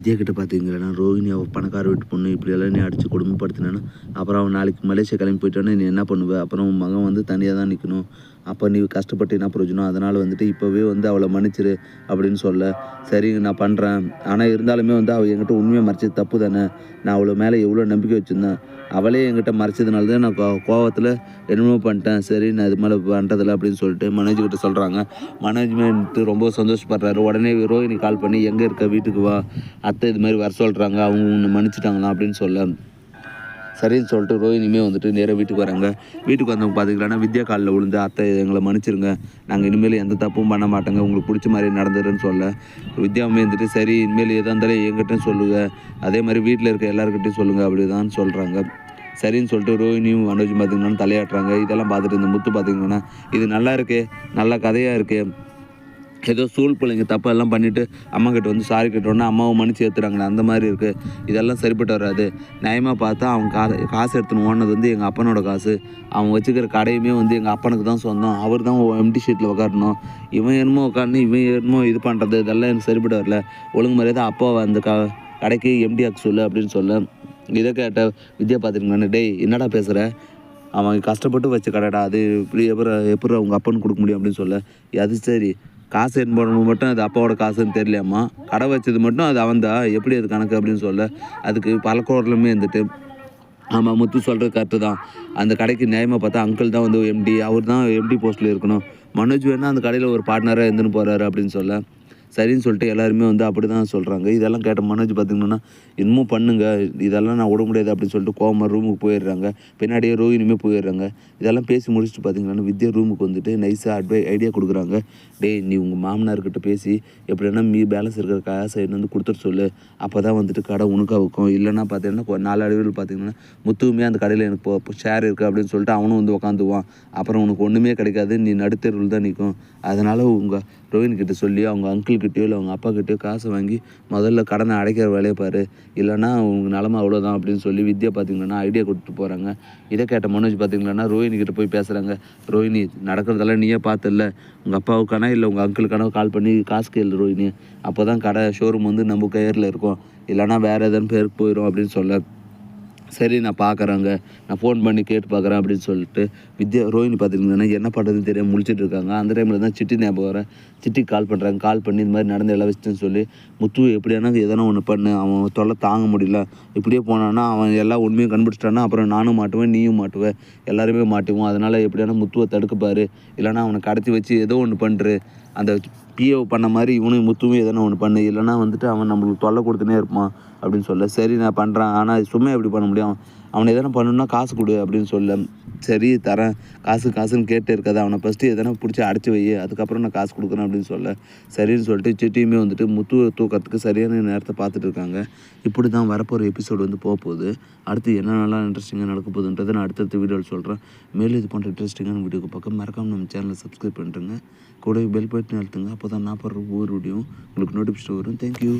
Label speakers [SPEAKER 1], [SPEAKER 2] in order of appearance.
[SPEAKER 1] India கிட்ட பார்த்தீங்கன்னா ரோஹிணி அவள் பணக்கார வீட்டு பொண்ணு இப்படியெல்லாம் நீ அடித்து கொடுமைப்படுத்தினான்னு அப்புறம் அவன் நாளைக்கு மலேசியா கிளம்பி போயிட்டானே நீ என்ன பண்ணுவ? அப்புறம் உன் மகன் வந்து தனியாக தான் நிற்கணும் அப்போ நீ கஷ்டப்பட்டு என்ன பிரயோஜனம் அதனால் வந்துட்டு இப்போவே வந்து அவளை மன்னிச்சிரு அப்படின்னு சொல்ல. சரிங்க நான் பண்ணுறேன் ஆனால் இருந்தாலுமே வந்து அவள் என்கிட்ட உண்மையை மறைச்சது தப்பு தானே? நான் அவளை மேலே எவ்வளோ நம்பிக்கை வச்சுருந்தேன். அவளே என்கிட்ட மறைச்சதுனால தான் நான் கோ- கோவத்தில் என்னமோ பண்ணிட்டேன். சரி நான் இது மேலே பண்ணுறதில்ல அப்படின்னு சொல்லிட்டு மனோஜ்கிட்ட சொல்கிறாங்க மேனேஜ்மெண்ட் ரொம்ப சந்தோஷப்படுறாரு. உடனே ரோஹிணி கால் பண்ணி எங்கே இருக்க? வீட்டுக்கு வா. அத்தை இது மாதிரி வர சொல்கிறாங்க அவங்க உன்னை மன்னிச்சிட்டாங்களா அப்படின்னு சொல்ல. சரின்னு சொல்லிட்டு ரோஹினியுமே வந்துட்டு நேராக வீட்டுக்கு வராங்க. வீட்டுக்கு வந்தவங்க பார்த்தீங்கன்னா வித்யா காலில் விழுந்து அத்தை எங்களை மன்னிச்சிருங்க. நாங்கள் இனிமேல் எந்த தப்பும் பண்ண மாட்டோங்க. உங்களுக்கு பிடிச்ச மாதிரி நடந்துருன்னு சொல்ல. வித்யாவுமே வந்துட்டு சரி இனிமேல் எதாக இருந்தாலும் எங்கிட்டையும் சொல்லுங்கள் அதே மாதிரி வீட்டில் இருக்க எல்லாருக்கிட்டையும் சொல்லுங்கள் அப்படி தான் சொல்கிறாங்க சரின்னு சொல்லிட்டு ரோஹினியும் மனோஜும் பார்த்தீங்கன்னா தலையாட்டுறாங்க. இதெல்லாம் பார்த்துட்டு இந்த முத்து பார்த்தீங்கன்னா இது நல்லா இருக்குது நல்ல கதையாக இருக்குது ஏதோ சூழ் பிள்ளைங்க தப்பெல்லாம் பண்ணிவிட்டு அம்மா கிட்ட வந்து சாரி கேட்டோன்னா அம்மாவை மன்னிச்சு ஏற்றுறாங்களே அந்த மாதிரி இருக்குது இதெல்லாம் சரிப்பட்டு வராது. நியாயமாக பார்த்தா அவன் காசு காசு எடுத்துன்னு ஓனது வந்து எங்கள் அப்பனோட காசு. அவன் வச்சுக்கிற கடையுமே வந்து எங்கள் அப்பனுக்கு தான் சொந்தம். அவர் தான் எம்டி ஷீட்டில் உட்காரணும் இவன் என்னமோ உட்காந்து இவன் என்னமோ இது பண்ணுறது இதெல்லாம் எனக்கு சரிப்பட்டு வரல. ஒழுங்கு மரியாதை அப்பாவை அந்த க கடைக்கு எம்டி ஆக்க சொல்லு அப்படின்னு சொல்ல. இதை கேட்ட வித்யா பார்த்துருக்கேன் டேய் என்னடா பேசுகிற அவன் கஷ்டப்பட்டு வச்ச கடைடா. அது இப்படி எப்படி எப்படி அவங்க அப்பன்னு கொடுக்க முடியும் அப்படின்னு சொல்ல. அது சரி. காசு என் போடணும் மட்டும் அது அப்பாவோட காசுன்னு தெரியலையாம்மா. கடை வச்சது மட்டும் அது அவன்தா எப்படி அது கணக்கு அப்படின்னு சொல்ல. அதுக்கு பல குரலுமே இருந்துட்டு. ஆமாம் முத்து சொல்கிறது கரெக்டு தான். அந்த கடைக்கு நியாயமாக பார்த்தா அங்கிள் தான் வந்து எம்டி அவர் தான் எம்டி போஸ்ட்டில் இருக்கணும். மனோஜ் வேணால் அந்த கடையில் ஒரு பார்ட்னராக இருந்துன்னு போகிறாரு அப்படின்னு சொல்ல. சரின்னு சொல்லிட்டு எல்லாருமே வந்து அப்படி தான் சொல்கிறாங்க இதெல்லாம் கேட்ட மனோஜ் பார்த்திங்கன்னா இன்னமும் பண்ணுங்க. இதெல்லாம் நான் விட முடியாது அப்படின்னு சொல்லிட்டு கோவமா ரூமுக்கு போயிடுறாங்க. பின்னாடியே ரோஹினியுமே போயிடுறாங்க. இதெல்லாம் பேசி முடிச்சுட்டு பார்த்தீங்கன்னா வித்யா ரூமுக்கு வந்துட்டு நைஸாக அட்வை ஐடியா கொடுக்குறாங்க. டேய் நீ உங்கள் மாமனார்கிட்ட பேசி எப்படின்னா மீ பேலன்ஸ் இருக்கிற காசை என்ன வந்து கொடுத்துட்டு சொல்லு. அப்போ தான் வந்துட்டு கடை உனக்காக இருக்கும் இல்லைன்னா பார்த்தீங்கன்னா நாலு நாளடைவில் பார்த்தீங்கன்னா முத்துவுமே அந்த கடையில் எனக்கு இப்போ ஷேர் இருக்குது அப்படின்னு சொல்லிட்டு அவனும் வந்து உக்காந்துவான் அப்புறம் உனக்கு ஒன்றுமே கிடைக்காது. நீ நடுத்தெருவில் தான் நிற்கும் அதனால் உங்கள் ரோஹின்கிட்ட சொல்லி அவங்க அங்கிள்கிட்டயோ இல்லை அவங்க அப்பா கிட்டயோ காசை வாங்கி முதல்ல கடனை அடைக்கிற வேலையை பாரு. இல்லைன்னா உங்கள் நிலமை அவ்வளோதான் அப்படின்னு சொல்லி வித்யா பார்த்திங்கன்னா ஐடியா கொடுத்துட்டு போகிறாங்க இதை கேட்ட மனோஜ் பார்த்திங்கன்னா ரோஹினி கிட்ட போய் பேசுகிறாங்க ரோஹினி நடக்கிறதெல்லாம் நீயே பார்த்துல உங்கள் அப்பாவுக்கானா இல்லை உங்கள் அங்கிளுக்கான கால் பண்ணி காசு கேள் ரோஹினி அப்போ தான் கடை ஷோரூம் வந்து நம்ம கையரில் இருக்கும். இல்லைன்னா வேறு எதனா பேருக்கு போயிடும் அப்படின்னு சொல்ல சரி நான் பார்க்குறேங்க. நான் ஃபோன் பண்ணி கேட்டு பார்க்குறேன் அப்படின்னு சொல்லிட்டு வித்யா ரோஹினி பார்த்துருந்தீங்கன்னா என்ன பண்ணுறதுன்னு தெரியாமல் முடிச்சுட்டு இருக்காங்க. அந்த டைமில் தான் சிட்டி ஞாபகம் வரேன் சிட்டிக்கு கால் பண்ணுறாங்க கால் பண்ணி இந்த மாதிரி நடந்த எல்லாம் விஷயத்தையும் சொல்லி முத்து எப்படியானா எதனா ஒன்று பண்ணு. அவன் தொல்லை தாங்க முடியல. இப்படியே போனான்னா அவன் எல்லா உண்மையும் கண்டுபிடிச்சிட்டான்னா அப்புறம் நானும் மாட்டுவேன் நீயும் மாட்டுவேன் எல்லாருமே மாட்டுவோம். அதனால் எப்படியானா முத்துவை தடுக்கப்பார் இல்லைன்னா அவனை கடத்தி வச்சு ஏதோ ஒன்று பண்ணுறு அந்த பிஏ பண்ண மாதிரி இவனும் முத்துவும் எதனா ஒன்று பண்ணு. இல்லைன்னா வந்துட்டு அவன் நம்மளுக்கு தொல்லை கொடுத்துனே இருப்பான் அப்படின்னு சொல்ல. சரி நான் பண்ணுறேன் ஆனால் சும்மா எப்படி பண்ண முடியும்? அவனை எதனா பண்ணணும்னா காசு கொடு அப்படின்னு சொல்ல சரி தரேன். காசு காசுன்னு கேட்டு இருக்காது அவனை ஃபஸ்ட்டு எதனா பிடிச்சி அடைச்சி வை அதுக்கப்புறம் நான் காசு கொடுக்குறேன் அப்படின்னு சொல்ல. சரின்னு சொல்லிட்டு சிட்டியுமே வந்துட்டு முத்துவை தூக்கிறதுக்கு சரியான நேரத்தை பார்த்துட்டு இருக்காங்க. இப்படி தான் வரப்போகிற எபிசோடு வந்து போக போகுது. அடுத்து என்னென்னலாம் இன்ட்ரெஸ்டிங்காக நடக்க போகுதுன்றதை நான் அடுத்தடுத்த வீடியோவில் சொல்கிறேன் மேலும் இது போன்ற இன்ட்ரெஸ்டிங்கான வீடியோக்கு பக்கம் மறக்காம நம்ம சேனலை சப்ஸ்கிரைப் பண்ணிட்டுருங்க. கூட பெல் பட்டன் அழுத்துங்க. அப்போ தான் நான் போடுற ஒவ்வொரு வீடியோ உங்களுக்கு நோட்டிஃபிகேஷன் வரும். தேங்க்யூ